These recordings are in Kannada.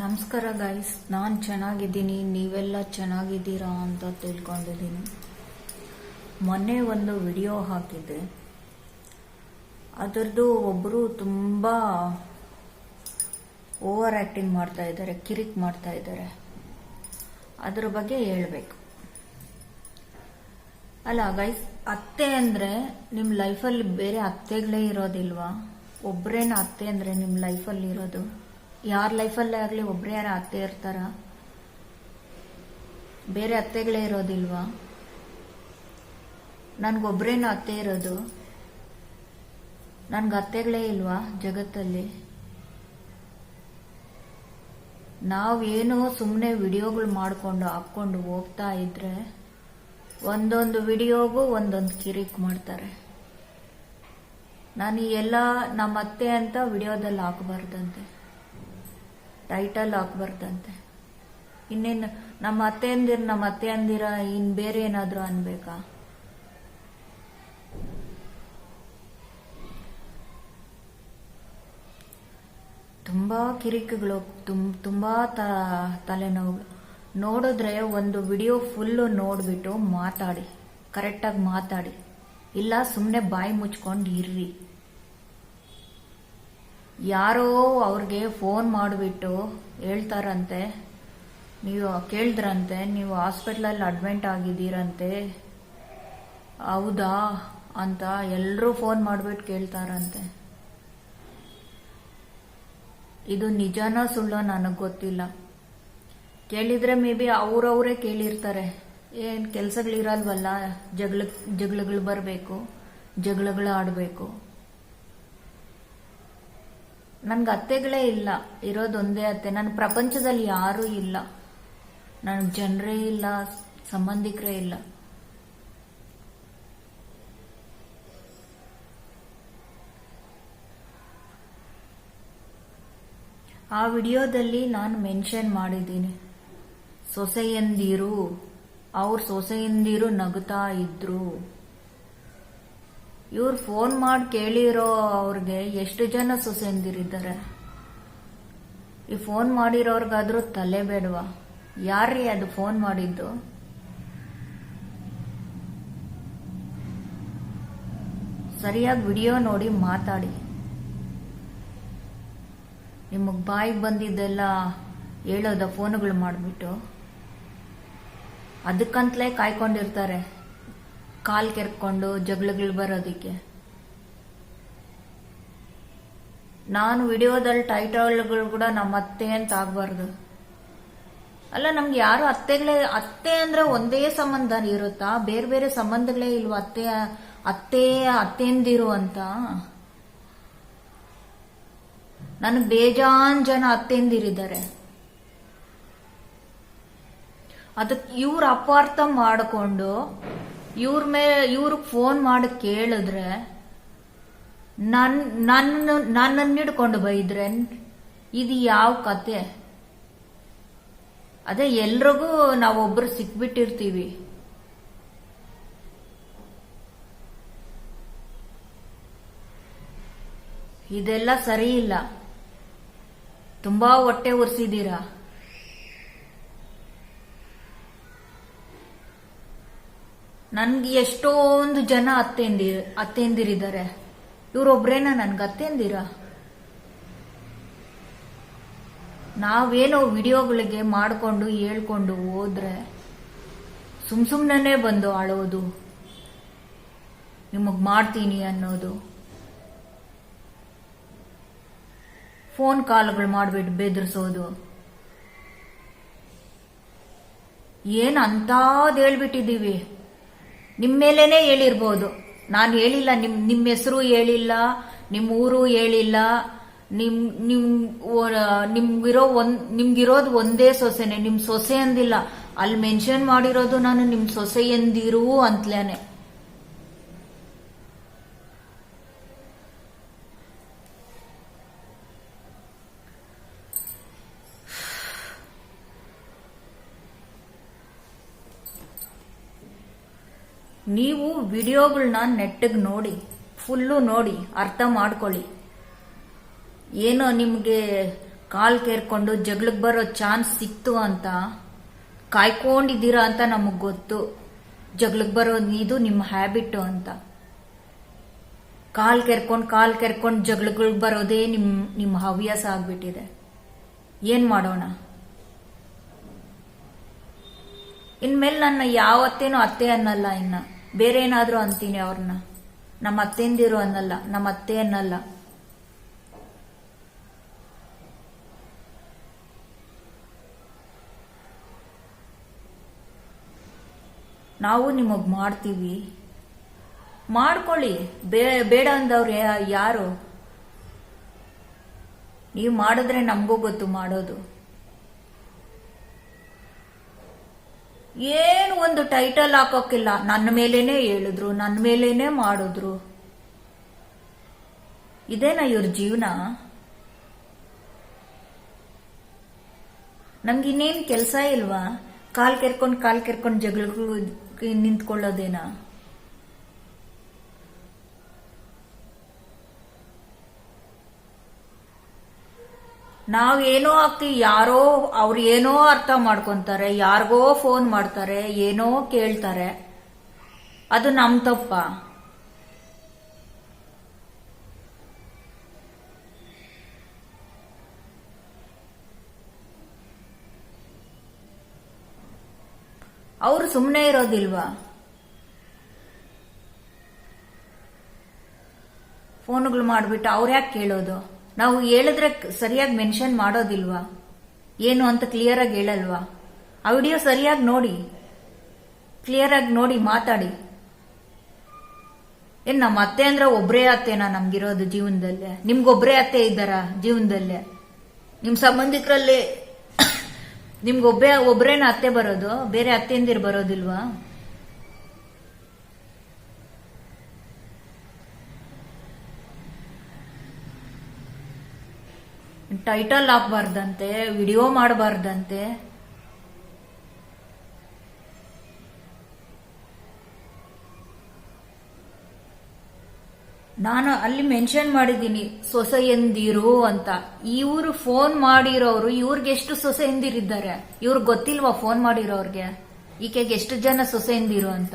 ನಮಸ್ಕಾರ ಗೈಸ್ ನಾನು ಚೆನ್ನಾಗಿದ್ದೀನಿ. ನೀವೆಲ್ಲ ಚೆನ್ನಾಗಿದ್ದೀರಾ ಅಂತ ತಿಳ್ಕೊಂಡಿದ್ದೀನಿ. ಮೊನ್ನೆ ಒಂದು ವಿಡಿಯೋ ಹಾಕಿದ್ದೆ. ಅದರದ್ದು ಒಬ್ಬರು ತುಂಬ ಓವರ್ ಆ್ಯಕ್ಟಿಂಗ್ ಮಾಡ್ತಾ ಇದ್ದಾರೆ, ಕಿರಿಕ್ ಮಾಡ್ತಾ ಇದ್ದಾರೆ. ಅದ್ರ ಬಗ್ಗೆ ಹೇಳಬೇಕು. ಅಲ್ಲ ಗೈಸ್ ಅತ್ತೆ ಅಂದರೆ ನಿಮ್ಮ ಲೈಫಲ್ಲಿ ಬೇರೆ ಅತ್ತೆಗಳೇ ಇರೋದಿಲ್ವಾ? ಒಬ್ಬರೇನ ಅತ್ತೆ ಅಂದರೆ ನಿಮ್ಮ ಲೈಫಲ್ಲಿ ಇರೋದು? ಯಾರ ಲೈಫಲ್ಲೇ ಆಗಲಿ ಒಬ್ಬರೇ ಯಾರು ಅತ್ತೆ ಇರ್ತಾರ? ಬೇರೆ ಅತ್ತೆಗಳೇ ಇರೋದಿಲ್ವಾ? ನನಗೊಬ್ಬರೇನು ಅತ್ತೆ ಇರೋದು. ನನಗೆ ಅತ್ತೆಗಳೇ ಇಲ್ವಾ ಜಗತ್ತಲ್ಲಿ? ನಾವೇನೋ ಸುಮ್ಮನೆ ವಿಡಿಯೋಗಳು ಮಾಡಿಕೊಂಡು ಹಾಕ್ಕೊಂಡು ಹೋಗ್ತಾ ಇದ್ರೆ ಒಂದೊಂದು ವಿಡಿಯೋಗೂ ಒಂದೊಂದು ಕಿರಿಕ್ ಮಾಡ್ತಾರೆ. ನಾನು ಎಲ್ಲ ನಮ್ಮ ಅತ್ತೆ ಅಂತ ವಿಡಿಯೋದಲ್ಲಿ ಹಾಕಬಾರ್ದಂತೆ. ಟೈಟಲ್ ಹಾಕ್ಬಾರ್ದಂತೆ ಇನ್ನೇನು ನಮ್ಮ ಅತ್ತೆ ಅಂದಿರ, ನಮ್ಮ ಅತ್ತೆ ಅಂದಿರ, ಇನ್ ಬೇರೆ ಏನಾದರೂ ಅನ್ಬೇಕಾ? ತುಂಬಾ ಕಿರಿಕಿಗಳು ತುಂಬ ತ, ತಲೆನೋವು. ನೋಡಿದ್ರೆ ಒಂದು ವಿಡಿಯೋ ಫುಲ್ಲು ನೋಡ್ಬಿಟ್ಟು ಮಾತಾಡಿ. ಕರೆಕ್ಟಾಗಿ ಮಾತಾಡಿ. ಇಲ್ಲ ಸುಮ್ಮನೆ ಬಾಯಿ ಮುಚ್ಕೊಂಡು ಇರ್ರಿ. ಯಾರೋ ಅವ್ರಿಗೆ ಫೋನ್ ಮಾಡಿಬಿಟ್ಟು ಹೇಳ್ತಾರಂತೆ, ನೀವು ಕೇಳಿದ್ರಂತೆ, ನೀವು ಹಾಸ್ಪಿಟ್ಲಲ್ಲಿ ಅಡ್ಮಿಂಟ್ ಆಗಿದ್ದೀರಂತೆ, ಹೌದಾ ಅಂತ ಎಲ್ಲರೂ ಫೋನ್ ಮಾಡಿಬಿಟ್ಟು ಕೇಳ್ತಾರಂತೆ. ಇದು ನಿಜನೋ ಸುಳ್ಳೋ ನನಗೆ ಗೊತ್ತಿಲ್ಲ. ಕೇಳಿದ್ರೆ ಮೇ ಬಿ ಅವ್ರವರೇ ಕೇಳಿರ್ತಾರೆ, ಏನು ಕೆಲಸಗಳಿರಲ್ವಲ್ಲ, ಜಗಳ, ಜಗಳಗಳು ಬರಬೇಕು, ಜಗಳಗಳು ಆಡಬೇಕು. ನನ್ಗೆ ಅತ್ತೆಗಳೇ ಇಲ್ಲ ಇರೋದೊಂದೇ ಅತ್ತೆ. ನನ್ನ ಪ್ರಪಂಚದಲ್ಲಿ ಯಾರೂ ಇಲ್ಲ. ನನ್ನ ಜನರೇ ಇಲ್ಲ, ಸಂಬಂಧಿಕರೇ ಇಲ್ಲ. ಆ ವಿಡಿಯೋದಲ್ಲಿ ನಾನು ಮೆನ್ಷನ್ ಮಾಡಿದ್ದೀನಿ. ಸೊಸೆಯಂದಿರು, ಅವ್ರ ಸೊಸೆಯಂದಿರು ನಗುತ್ತಾ ಇದ್ರು. ಇವ್ರು ಫೋನ್ ಮಾಡಿ ಕೇಳಿರೋ ಅವ್ರಿಗೆ ಎಷ್ಟು ಜನ ಸೊಸೆಂದಿರಿದ್ದಾರೆ? ಈ ಫೋನ್ ಮಾಡಿರೋರ್ಗಾದ್ರೂ ತಲೆ ಬೇಡವಾ? ಯಾರ್ರೀ ಅದು ಫೋನ್ ಮಾಡಿದ್ದು? ಸರಿಯಾಗಿ ವಿಡಿಯೋ ನೋಡಿ ಮಾತಾಡಿ. ನಿಮಗೆ ಬಾಯಿಗೆ ಬಂದಿದ್ದೆಲ್ಲ ಹೇಳೋದ ಫೋನುಗಳು ಮಾಡಿಬಿಟ್ಟು. ಅದಕ್ಕಂತಲೇ ಕಾಯ್ಕೊಂಡಿರ್ತಾರೆ. ಕಾಲ್ ಕೆರ್ಕೊಂಡು ಜಗಳಗಳು ಬರೋದಕ್ಕೆ. ನಾನು ವಿಡಿಯೋದಲ್ಲಿ ಟೈಟಲ್ಗಳು ಕೂಡ ನಮ್ಮ ಅತ್ತೆ ಅಂತ ಆಗ್ಬಾರ್ದು. ಅಲ್ಲ, ನಮ್ಗೆ ಯಾರು ಅತ್ತೆಗಳೇ, ಅತ್ತೆ ಅಂದ್ರೆ ಒಂದೇ ಸಂಬಂಧ ಇರುತ್ತಾ? ಬೇರೆ ಬೇರೆ ಸಂಬಂಧಗಳೇ ಇಲ್ವಾ ಅತ್ತೆ ಅತ್ತೆ, ಅತ್ತೆಂದಿರು ಅಂತ? ನನಗೆ ಬೇಜಾನ್ ಜನ ಅತ್ತೆಂದಿರಿದ್ದಾರೆ. ಅದಕ್ಕೆ ಇವ್ರ ಅಪಾರ್ಥ ಮಾಡಿಕೊಂಡು ಇವ್ರ ಮೇಲೆ ಇವ್ರಿಗೆ ಫೋನ್ ಮಾಡಿ ಕೇಳಿದ್ರೆ ನನ್, ನನ್ನ, ನನ್ನನ್ನು ಹಿಡ್ಕೊಂಡು ಬೈದ್ರೆ ಇದು ಯಾವ ಕತೆ? ಅದೇ ಎಲ್ರಿಗೂ ನಾವೊಬ್ರು ಸಿಕ್ಬಿಟ್ಟಿರ್ತೀವಿ. ಇದೆಲ್ಲ ಸರಿ ಇಲ್ಲ. ತುಂಬಾ ಹೊಟ್ಟೆ ಉರ್ಸಿದ್ದೀರಾ ನನ್ಗೆ ಎಷ್ಟೊಂದು ಜನ ಅತ್ತೆಂದಿ, ಅತ್ತೆಂದಿರಿದ್ದಾರೆ. ಇವ್ರೊಬ್ರೇನ ನನ್ಗೆ ಅತ್ತೆಂದಿರ? ನಾವೇನೋ ವಿಡಿಯೋಗಳಿಗೆ ಮಾಡಿಕೊಂಡು ಹೇಳ್ಕೊಂಡು ಹೋದ್ರೆ ಸುಮ್ ಸುಮ್ಮನೆ ಬಂದು ಆಳೋದು ನಿಮಗ್ ಮಾಡ್ತೀನಿ ಅನ್ನೋದು. ಫೋನ್ ಕಾಲ್ಗಳು ಮಾಡ್ಬಿಟ್ಟು ಬೆದ್ರಿಸೋದು. ಏನ್ ಅಂತಾದ್ ಹೇಳ್ಬಿಟ್ಟಿದೀವಿ ನಿಮ್ಮ ಮೇಲೇನೆ ಹೇಳಿರ್ಬೋದು. ನಾನು ಹೇಳಿಲ್ಲ, ನಿಮ್ ನಿಮ್ಮ ಹೆಸರು ಹೇಳಿಲ್ಲ, ನಿಮ್ಮ ಊರು ಹೇಳಿಲ್ಲ, ನಿಮ್ ನಿಮ್ ನಿಮ್ಗಿರೋ ಒಂದ್ ನಿಮ್ಗಿರೋದು ಒಂದೇ ಸೊಸೆನೆ, ನಿಮ್ ಸೊಸೆ ಅಂದಿಲ್ಲ. ಅಲ್ಲಿ ಮೆನ್ಷನ್ ಮಾಡಿರೋದು ನಾನು ನಿಮ್ ಸೊಸೆ ಎಂದಿರು ಅಂತಲೇನೆ. ನೀವು ವಿಡಿಯೋಗಳನ್ನ ನೆಟ್ಟಿಗೆ ನೋಡಿ, ಫುಲ್ಲು ನೋಡಿ, ಅರ್ಥ ಮಾಡ್ಕೊಳ್ಳಿ. ಏನೋ ನಿಮಗೆ ಕಾಲ್ ಕೇರ್ಕೊಂಡು ಜಗಳಕ್ಕೆ ಬರೋ ಚಾನ್ಸ್ ಸಿಕ್ತು ಅಂತ ಕಾಯ್ಕೊಂಡಿದ್ದೀರಾ ಅಂತ ನಮಗೆ ಗೊತ್ತು. ಜಗಳಕ್ಕೆ ಬರೋ ಇದು ನಿಮ್ಮ ಹ್ಯಾಬಿಟ್ ಅಂತ. ಕಾಲ್ ಕೆರ್ಕೊಂಡು ಕಾಲ್ ಕೆರ್ಕೊಂಡು ಜಗಳಗಳು ಬರೋದೇ ನಿಮ್ಮ ನಿಮ್ಮ ಹವ್ಯಾಸ ಆಗ್ಬಿಟ್ಟಿದೆ. ಏನು ಮಾಡೋಣ? ಇನ್ಮೇಲೆ ನನ್ನ ಯಾವತ್ತೇನು ಅತ್ತೆ ಅನ್ನಲ್ಲ ಇನ್ನ. ಬೇರೆ ಏನಾದ್ರು ಅಂತೀನಿ ಅವ್ರನ್ನ ನಮ್ಮ ಅತ್ತೆಂದಿರು ಅನ್ನಲ್ಲ, ನಮ್ಮ ಅತ್ತೆ ಅನ್ನಲ್ಲ. ನಾವು ನಿಮಗ್ ಮಾಡ್ತೀವಿ. ಮಾಡ್ಕೊಳ್ಳಿ. ಬೇ- ಬೇಡ ಅಂದವ್ರು ಯಾರು? ನೀವು ಮಾಡಿದ್ರೆ ನಮಗೂ ಗೊತ್ತು ಮಾಡೋದು. ಏನು ಒಂದು ಟೈಟಲ್ ಹಾಕೋಕ್ಕಿಲ್ಲ ನನ್ನ ಮೇಲೇನೆ ಹೇಳಿದ್ರು ನನ್ನ ಮೇಲೇನೆ ಮಾಡಿದ್ರು. ಇದೇನಾ ಇವ್ರ ಜೀವನ? ನಮ್ಗೆ ಇನ್ನೇನು ಕೆಲಸ ಇಲ್ವಾ? ಕಾಲ್ ಕೆರ್ಕೊಂಡು ಕಾಲ್ ಕೆರ್ಕೊಂಡು ಜಗಳಗಳು ನಿಂತ್ಕೊಳ್ಳೋದೇನಾ? ನಾವ್ ಏನೋ ಆಗ್ತೀವಿ ಯಾರೋ ಅವ್ರು ಏನೋ ಅರ್ಥ ಮಾಡ್ಕೊಂತಾರೆ, ಯಾರಿಗೋ ಫೋನ್ ಮಾಡ್ತಾರೆ, ಏನೋ ಕೇಳ್ತಾರೆ. ಅದು ನಮ್ಮ ತಪ್ಪ. ಅವರು ಸುಮ್ಮನೆ ಇರೋದಿಲ್ವಾ? ಫೋನ್ಗಳು ಮಾಡಿಬಿಟ್ಟು ಅವ್ರು ಯಾಕೆ ಕೇಳೋದು? ನಾವು ಹೇಳಿದ್ರೆ ಸರಿಯಾಗಿ ಮೆನ್ಷನ್ ಮಾಡೋದಿಲ್ವಾ? ಏನು ಅಂತ ಕ್ಲಿಯರ್ ಆಗಿ ಹೇಳಲ್ವಾ? ಆ ವಿಡಿಯೋ ಸರಿಯಾಗಿ ನೋಡಿ. ಕ್ಲಿಯರ್ ಆಗಿ ನೋಡಿ, ಮಾತಾಡಿ. ಏನ್ ನಮ್ಮ ಅತ್ತೆ ಅಂದ್ರೆ ಒಬ್ಬರೇ ಅತ್ತೆನಾ ನಮ್ಗಿರೋದು ಜೀವನದಲ್ಲೇ? ನಿಮ್ಗೊಬ್ಬರೇ ಅತ್ತೆ ಇದ್ದಾರ ಜೀವನದಲ್ಲೇ? ನಿಮ್ ಸಂಬಂಧಿಕರಲ್ಲಿ ನಿಮ್ಗೊಬ್ಬೇ ಒಬ್ರೇನ ಅತ್ತೆ ಬರೋದು? ಬೇರೆ ಅತ್ತೆಯಿಂದಿರ್ ಬರೋದಿಲ್ವಾ? ಟೈಟಲ್ ಹಾಕ್ಬಾರ್ದಂತೆ, ವಿಡಿಯೋ ಮಾಡಬಾರ್ದಂತೆ. ನಾನು ಅಲ್ಲಿ ಮೆನ್ಷನ್ ಮಾಡಿದ್ದೀನಿ, ಸೊಸೆಯಂದಿರು ಅಂತ. ಇವರು ಫೋನ್ ಮಾಡಿರೋರು, ಇವ್ರಿಗೆ ಎಷ್ಟು ಸೊಸೆಯಂದಿರಿದ್ದಾರೆ? ಇವ್ರಿಗೆ ಗೊತ್ತಿಲ್ವಾ ಫೋನ್ ಮಾಡಿರೋರ್ಗೆ? ಈಕೆಗೆ ಎಷ್ಟು ಜನ ಸೊಸೆಯಂದಿರು ಅಂತ?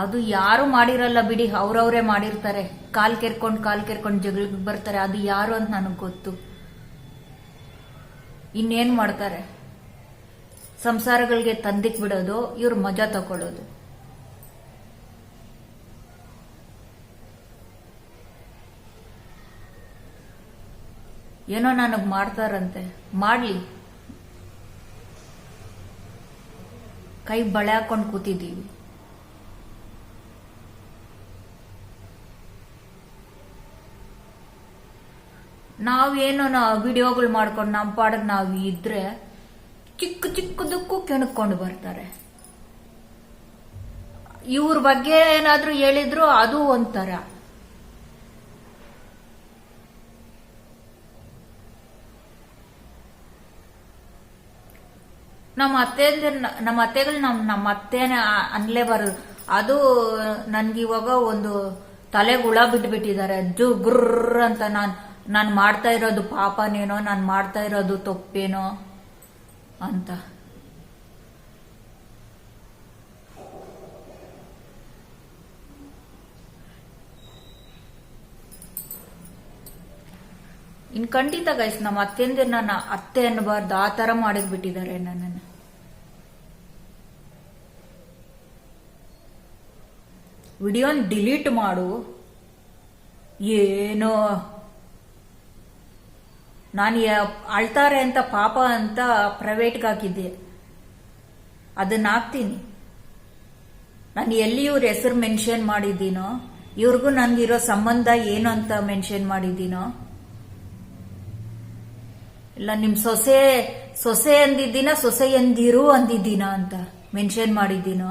ಅದು ಯಾರು ಮಾಡಿರಲ್ಲ ಬಿಡಿ, ಅವ್ರವ್ರೇ ಮಾಡಿರ್ತಾರೆ. ಕಾಲ್ ಕೆರ್ಕೊಂಡು ಕಾಲ್ ಕೆರ್ಕೊಂಡು ಜಗಳಿಗೆ ಬರ್ತಾರೆ, ಅದು ಯಾರು ಅಂತ ನನಗೆ ಗೊತ್ತು. ಇನ್ನೇನ್ ಮಾಡ್ತಾರೆ? ಸಂಸಾರಗಳಿಗೆ ತಂದಿಕ್ ಬಿಡೋದು, ಇವ್ರು ಮಜಾ ತಗೊಳ್ಳೋದು ಏನೋ ನನಗ್ ಮಾಡ್ತಾರಂತೆ. ಮಾಡ್ಲಿ. ಕೈ ಬಳೆ ಹಾಕೊಂಡು ಕೂತಿದ್ದೀವಿ ನಾವೇನೋ ವಿಡಿಯೋಗಳು ಮಾಡ್ಕೊಂಡು ನಮ್ಮ ಪಾಡಗ್ ನಾವು ಇದ್ರೆ ಚಿಕ್ಕ ಚಿಕ್ಕದಕ್ಕೂ ಕೆಣಕೊಂಡು ಬರ್ತಾರೆ. ಇವ್ರ ಬಗ್ಗೆ ಏನಾದ್ರೂ ಹೇಳಿದ್ರು ಅದು ಒಂಥರ. ನಮ್ಮ ಅತ್ತೆ ನಮ್ಮ ಅತ್ತೆಗಳು ನಮ್ ನಮ್ಮ ಅತ್ತೆನೇ ಅನ್ಲೇಬಾರದು ಅದು ನನ್ಗೆ ಇವಾಗ ಒಂದು ತಲೆಗೆ ಹುಳ ಬಿಟ್ಬಿಟ್ಟಿದ್ದಾರೆ ಜು ಗುರ್ರ ಅಂತ ನಾನ್ ನಾನ್ ಮಾಡ್ತಾ ಇರೋದು ಪಾಪನೇನೋ, ನಾನು ಮಾಡ್ತಾ ಇರೋದು ತಪ್ಪೇನೋ ಅಂತ. ಇನ್ ಖಂಡಿತ ಗೈಸ್ ನಮ್ಮ ಅತ್ತೆಯಿಂದ ನನ್ನ ಅತ್ತೆ ಅನ್ನಬಾರ್ದು, ಆ ತರ ಮಾಡಿದ್ಬಿಟ್ಟಿದ್ದಾರೆ ನನ್ನನ್ನು. ವಿಡಿಯೋನ್ ಡಿಲೀಟ್ ಮಾಡು. ಏನೋ ನಾನು ಅಳ್ತಾರೆ ಅಂತ ಪಾಪ ಅಂತ ಪ್ರೈವೇಟ್ಗೆ ಹಾಕಿದ್ದೆ ಅದನ್ನ ಹಾಕ್ತೀನಿ. ನಾನು ಎಲ್ಲಿ ಇವ್ರ ಹೆಸರು ಮೆನ್ಷನ್ ಮಾಡಿದ್ದೀನೋ, ಇವ್ರಿಗೂ ನನ್ಗಿರೋ ಸಂಬಂಧ ಏನು ಅಂತ ಮೆನ್ಷನ್ ಮಾಡಿದ್ದೀನೋ, ಇಲ್ಲ ನಿಮ್ಮ ಸೊಸೆ ಸೊಸೆ ಅಂದಿದ್ದೀನ, ಸೊಸೆ ಎಂದಿರು ಅಂದಿದ್ದೀನ ಅಂತ ಮೆನ್ಷನ್ ಮಾಡಿದ್ದೀನೋ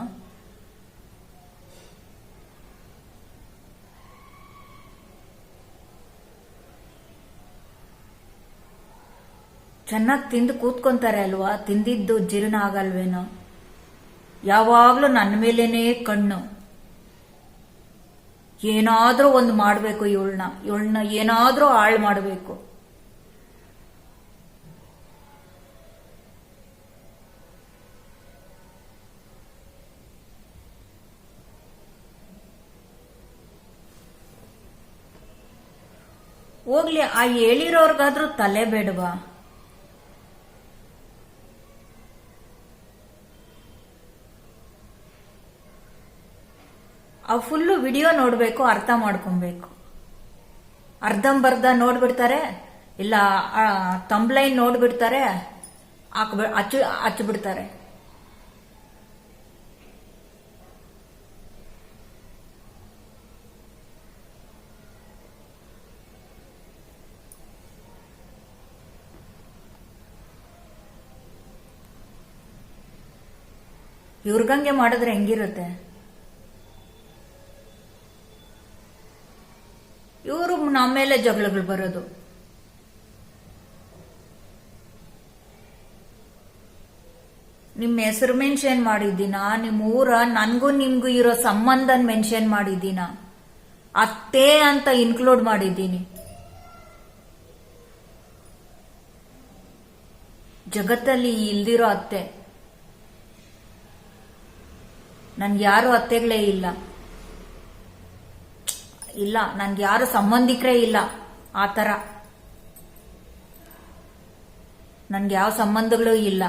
ಚೆನ್ನಾಗಿ ತಿಂದು ಕೂತ್ಕೊಂತಾರೆ ಅಲ್ವಾ? ತಿಂದಿದ್ದು ಜೀರ್ಣ ಆಗಲ್ವೇನೋ ಯಾವಾಗ್ಲೂ ನನ್ನ ಮೇಲೇನೆ ಕಣ್ಣು. ಏನಾದ್ರೂ ಒಂದು ಮಾಡಬೇಕು ಇವಳನ್ನ. ಇವಳನ್ನ ಏನಾದ್ರೂ ಹಾಳು ಮಾಡಬೇಕು. ಹೋಗ್ಲಿ, ಆ ಹೇಳಿರೋರ್ಗಾದ್ರೂ ತಲೆ ಬೇಡವಾ? ಆ ಫುಲ್ಲು ವಿಡಿಯೋ ನೋಡಬೇಕು, ಅರ್ಥ ಮಾಡ್ಕೊಬೇಕು. ಅರ್ಧಂಬರ್ಧ ನೋಡ್ಬಿಡ್ತಾರೆ, ಇಲ್ಲ ತಂಬ್ಲೈನ್ ನೋಡ್ಬಿಡ್ತಾರೆ ಹಚ್ಚು, ಹಚ್ಚಿಬಿಡ್ತಾರೆ. ಇವ್ರಿಗಂಗೆ ಮಾಡಿದ್ರೆ ಹೆಂಗಿರುತ್ತೆ? ಇವರು ನಮ್ಮ ಮೇಲೆ ಜಗಳಗಳು ಬರೋದು. ನಿಮ್ಮ ಹೆಸರು ಮೆನ್ಷನ್ ಮಾಡಿದ್ದೀನಾ? ನಿಮ್ಮ ಊರ ನನ್ಗೂ ನಿಮ್ಗೂ ಇರೋ ಸಂಬಂಧನ ಮೆನ್ಷನ್ ಮಾಡಿದ್ದೀನಾ? ಅತ್ತೆ ಅಂತ ಇನ್ಕ್ಲೂಡ್ ಮಾಡಿದ್ದೀನಿ. ಜಗತ್ತಲ್ಲಿ ಇಲ್ದಿರೋ ಅತ್ತೆ. ನನ್ಗೆ ಯಾರು ಅತ್ತೆಗಳೇ ಇಲ್ಲ. ಇಲ್ಲ ನನ್ಗೆ ಯಾರು ಸಂಬಂಧಿಕರೇ ಇಲ್ಲ. ಆ ಥರ. ನನ್ಗೆ ಯಾವ ಸಂಬಂಧಗಳು ಇಲ್ಲ.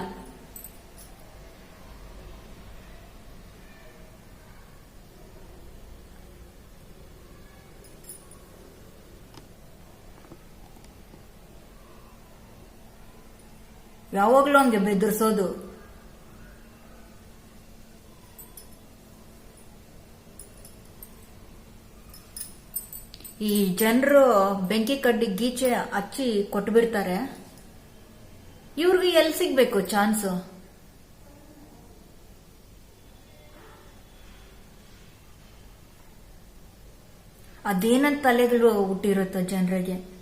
ಯಾವಾಗ್ಲೂ ಹಂಗೆ ಬೆದರ್ಸೋದು. ಈ ಜನರು ಬೆಂಕಿ ಕಡ್ಡಿ ಗೀಚೆ ಹಚ್ಚಿ ಕೊಟ್ಬಿಡ್ತಾರೆ. ಇವ್ರಿಗೆ ಎಲ್ಲಿ ಸಿಗ್ಬೇಕು ಚಾನ್ಸ್? ಅದೇನಂತ ತಲೆಗಳು ಹುಟ್ಟಿರುತ್ತೋ ಜನರಿಗೆ?